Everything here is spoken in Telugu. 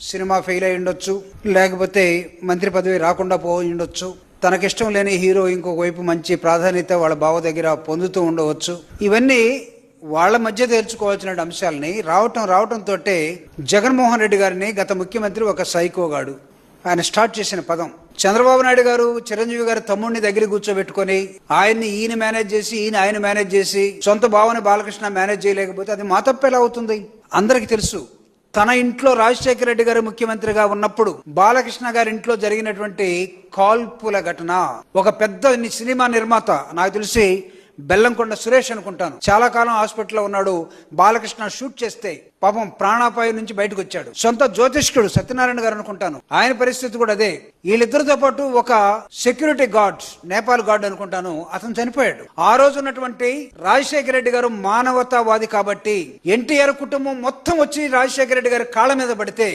సినిమా ఫెయిల్ అయి ఉండొచ్చు. లేకపోతే మంత్రి పదవి రాకుండా పోయి ఉండొచ్చు. తనకిష్టం లేని హీరో ఇంకొక వైపు మంచి ప్రాధాన్యత వాళ్ళ బావ దగ్గర పొందుతూ ఉండవచ్చు. ఇవన్నీ వాళ్ళ మధ్య తేల్చుకోవాల్సిన అంశాలని రావటం రావటంతో జగన్మోహన్ రెడ్డి గారిని గత ముఖ్యమంత్రి ఒక సైకోగాడు ఆయన స్టార్ట్ చేసిన పదం. చంద్రబాబు నాయుడు గారు చిరంజీవి గారు తమ్ముడిని దగ్గర కూర్చోబెట్టుకొని ఆయన్ని ఈయన మేనేజ్ చేసి ఈయన ఆయన మేనేజ్ చేసి సొంత భావన బాలకృష్ణ మేనేజ్ చేయలేకపోతే అది మా తప్పు ఎలా అవుతుంది? అందరికీ తెలుసు. తన ఇంట్లో రాజశేఖర రెడ్డి గారు ముఖ్యమంత్రిగా ఉన్నప్పుడు బాలకృష్ణ గారి ఇంట్లో జరిగినటువంటి కాల్పుల ఘటన. ఒక పెద్ద సినిమా నిర్మాత నాకు తెలిసి బెల్లంకొండ సురేష్ అనుకుంటాను. చాలా కాలం హాస్పిటల్లో ఉన్నాడు. బాలకృష్ణ షూట్ చేస్తే పాపం ప్రాణాపాయం నుంచి బయటకు వచ్చాడు. సొంత జ్యోతిష్కుడు సత్యనారాయణ గారు అనుకుంటాను. ఆయన పరిస్థితి కూడా అదే. వీళ్ళిద్దరితో పాటు ఒక సెక్యూరిటీ గార్డ్ నేపాల్ గార్డ్ అనుకుంటాను. అతను చనిపోయాడు. ఆ రోజు ఉన్నటువంటి రాజశేఖర రెడ్డి గారు మానవతావాది కాబట్టి ఎన్టీఆర్ కుటుంబం మొత్తం వచ్చి రాజశేఖర రెడ్డి గారి కాళ్ళ మీద పడితే